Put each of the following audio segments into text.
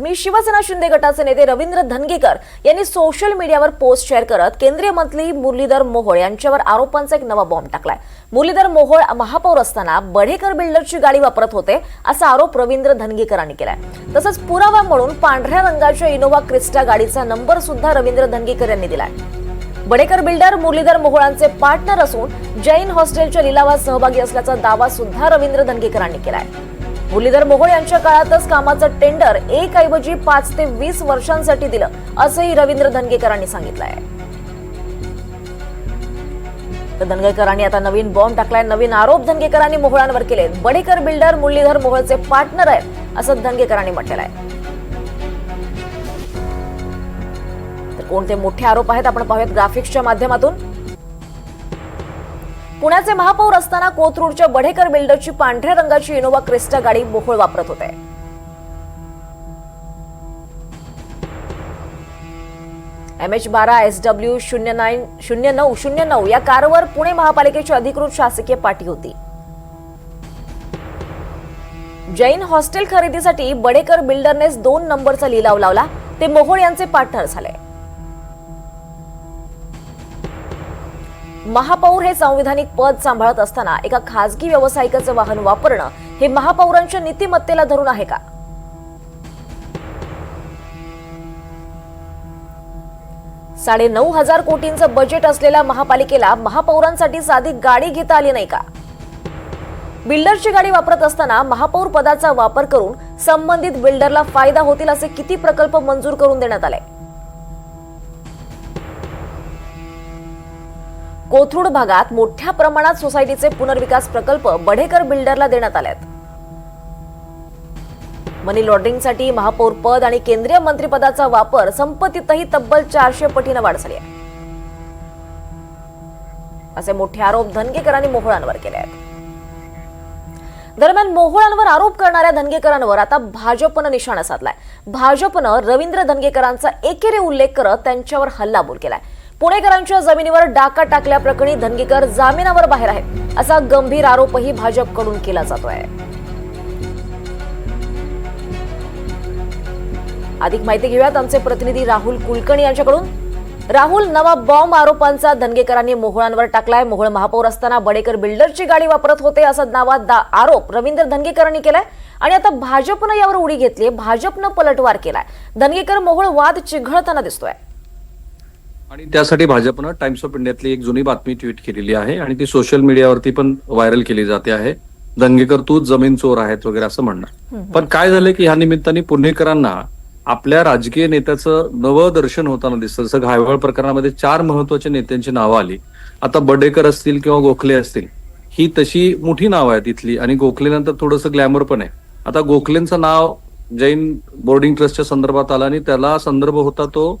मी शिवसेना शिंदे गटाचे नेते रवींद्र धनगेकर यांनी सोशल मीडियावर पोस्ट शेअर करत केंद्रीय मंत्री मुरलीधर मोहोळ यांच्यावर आरोपांचा एक नवा बॉम्ब टाकलाय. मुरलीधर मोहोळ महापौर असताना बढेकर बिल्डरची गाडी वापरत होते असा आरोप रवींद्र धनगेकरांनी केलाय. तसंच पुरावा म्हणून पांढऱ्या रंगाच्या इनोव्हा क्रिस्टा गाडीचा नंबर सुद्धा रवींद्र धनगेकर यांनी दिलाय. बडेकर बिल्डर मुरलीधर मोहोळांचे पार्टनर असून जैन हॉस्टेलच्या लिलावात सहभागी असल्याचा दावा सुद्धा रवींद्र धनगेकरांनी केलाय. मुरलीधर मोहोळ यांच्या काळातच कामाचं टेंडर एक ऐवजी पाच ते वीस वर्षांसाठी दिलं असंही रवींद्र धनगेकरांनी सांगितलंय. आहे धनगेकरांनी आता नवीन बॉम्ब टाकलाय नवीन आरोप धनगेकरांनी मोहोळांवर केले. बडेकर बिल्डर मुरलीधर मोहोळचे पार्टनर आहेत असं धनगेकरांनी म्हटलेलं आहे तर कोणते मोठे आरोप आहेत आपण पाहूयात ग्राफिक्सच्या माध्यमातून. पुण्याचे महापौर असताना कोथरूडच्या बढेकर बिल्डरची पांढऱ्या रंगाची इनोव्हा क्रिस्टा गाडी मोहोळ वापरत होते. एम एच बारा एस डब्ल्यू शून्य नाईन शून्य नऊ शून्य नऊ या कारवर पुणे महापालिकेची अधिकृत शासकीय पाठी होती. जैन हॉस्टेल खरेदीसाठी बडेकर बिल्डरनेच दोन नंबरचा लिलाव लावला. ते मोहोळ यांचे पार्टनर झाले. महापौर हे संविधानिक पद सांभाळत असताना एका खासगी व्यावसायिकाचं वाहन वापरणं हे महापौरांच्या नीतिमत्तेला धरून आहे का? साडे नऊ हजार कोटींचं बजेट असलेल्या महापालिकेला महापौरांसाठी साधी गाडी घेता आली नाही का? बिल्डरची गाडी वापरत असताना महापौर पदाचा वापर करून संबंधित बिल्डरला फायदा होतील असे किती प्रकल्प मंजूर करून देण्यात आले? कोथरूड भागात मोठ्या प्रमाणात सोसायटीचे पुनर्विकास प्रकल्प बढेकर बिल्डरला देण्यात आलेत. मनी लॉन्ड्रिंगसाठी महापौर पद आणि केंद्रीय मंत्रिपदाचा वापर संपत्तीतही तब्बल चारशे पटीनं वाढ झाली आहे. असे मोठे आरोप धनगेकरांनी मोहोळांवर केले आहेत. दरम्यान मोहोळांवर आरोप करणाऱ्या धनगेकरांवर आता भाजपनं निशाणा साधलाय. भाजपनं रवींद्र धनगेकरांचा एकेरी उल्लेख करत त्यांच्यावर हल्लाबोल केलाय. पुणेकरांच्या जमिनीवर डाका टाकल्याप्रकरणी धनगेकर जामिनावर बाहेर आहेत. असा गंभीर आरोपही भाजपकडून केला जातोय. अधिक माहिती घेऊयात. आमचे प्रतिनिधी राहुल कुलकर्णी यांच्याकडून. राहुल नवा बॉम्ब आरोपांचा धनगेकरांनी मोहळांवर टाकलाय. मोहोळ महापौर असताना बडेकर बिल्डरची गाडी वापरत होते असा नावा दा- आरोप रवींद्र धनगेकरांनी केलाय. आणि आता भाजपनं यावर उडी घेतली भाजपनं पलटवार केलाय. धनगेकर मोहोळ वाद चिघळताना दिसतोय. आणि त्यासाठी भाजपनं टाइम्स ऑफ इंडियातली एक जुनी बातमी ट्विट केलेली आहे आणि ती सोशल मीडियावरती पण व्हायरल केली जाते आहे. दंगेकर तू जमीन चोर आहेत वगैरे असं म्हणणं पण काय झालं की ह्या निमित्ताने पुणेकरांना आपल्या राजकीय नेत्याचं नवं दर्शन होताना दिसतं. जसं घायवळ प्रकरणामध्ये चार महत्त्वाच्या नेत्यांची नावं आली. आता बडेकर असतील किंवा गोखले असतील ही तशी मोठी नावं आहेत इथली. आणि गोखलेनंतर थोडंसं ग्लॅमर पण आहे. आता गोखलेंचं नाव जैन बोर्डिंग ट्रस्टच्या संदर्भात आलं आणि त्याला संदर्भ होता तो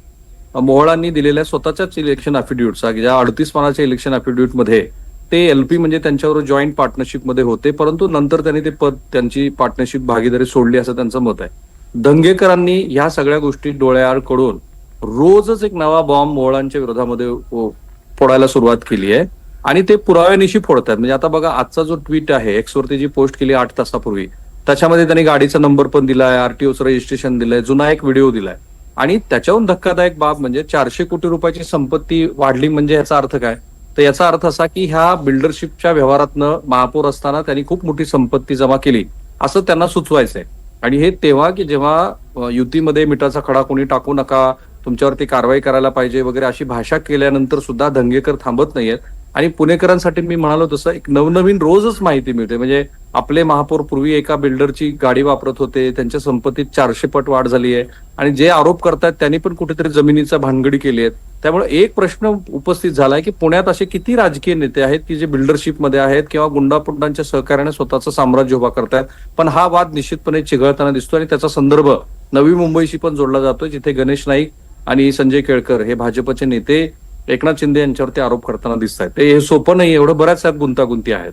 मोहळांनी दिलेल्या स्वतःच्याच इलेक्शन अफिडेव्हिटचा ज्या अडतीस पानाच्या इलेक्शन अफिडेव्हिटमध्ये ते एलपी म्हणजे त्यांच्यावर जॉईंट पार्टनरशिपमध्ये होते परंतु नंतर त्यांनी ते पद त्यांची पार्टनरशिप भागीदारी सोडली असं त्यांचं मत आहे. दंगेकरांनी ह्या सगळ्या गोष्टी डोळ्याआडकडून रोजच एक नवा बॉम्ब मोहळांच्या विरोधामध्ये फोडायला सुरुवात केली आहे. आणि ते पुराव्यानिशी फोडतात म्हणजे आता बघा आजचा जो ट्विट आहे एक्सवरती जी पोस्ट केली आठ तासापूर्वी त्याच्यामध्ये त्यांनी गाडीचा नंबर पण दिलाय आरटीओचं रजिस्ट्रेशन दिलंय जुना एक व्हिडिओ दिलाय. आणि त्याच्याहून धक्कादायक बाब म्हणजे चारशे कोटी रुपयाची संपत्ती वाढली म्हणजे याचा अर्थ काय? तर याचा अर्थ असा की ह्या बिल्डरशिपच्या व्यवहारातनं महापौर असताना त्यांनी खूप मोठी संपत्ती जमा केली असं त्यांना सुचवायचंय. आणि हे तेव्हा की जेव्हा युतीमध्ये मिठाचा खडा कोणी टाकू नका तुमच्यावरती कारवाई करायला पाहिजे वगैरे अशी भाषा केल्यानंतर सुद्धा दंगेकर थांबत नाहीयेत. आणि पुणेकरांसाठी मी म्हणालो तसं एक नवनवीन रोजच माहिती मिळते. म्हणजे आपले महापौर पूर्वी एका बिल्डरची गाडी वापरत होते त्यांच्या संपत्तीत चारशे पट वाढ झाली आहे. आणि जे आरोप करतात त्यांनी पण कुठेतरी जमिनीचा भानगडी केली आहेत. त्यामुळे एक प्रश्न उपस्थित झालाय की पुण्यात असे किती राजकीय नेते आहेत की जे बिल्डरशिपमध्ये आहेत किंवा गुंडापुंडांच्या सहकार्याने स्वतःचं साम्राज्य उभा करतायत? पण हा वाद निश्चितपणे चिघळताना दिसतो आणि त्याचा संदर्भ नवी मुंबईशी पण जोडला जातोय जिथे गणेश नाईक आणि संजय केळकर हे भाजपचे नेते एकनाथ शिंदे यांच्यावरती आरोप करताना दिसत आहेत ते हे सोपं नाही एवढं बऱ्याच यात गुंतागुंती आहेत.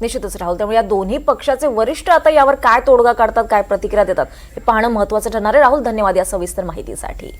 निश्चितच राहुल त्यामुळे या दोन्ही पक्षाचे वरिष्ठ आता यावर काय तोडगा काढतात काय प्रतिक्रिया देतात हे पाहणं महत्वाचं ठरणार आहे. राहुल धन्यवाद या सविस्तर माहितीसाठी.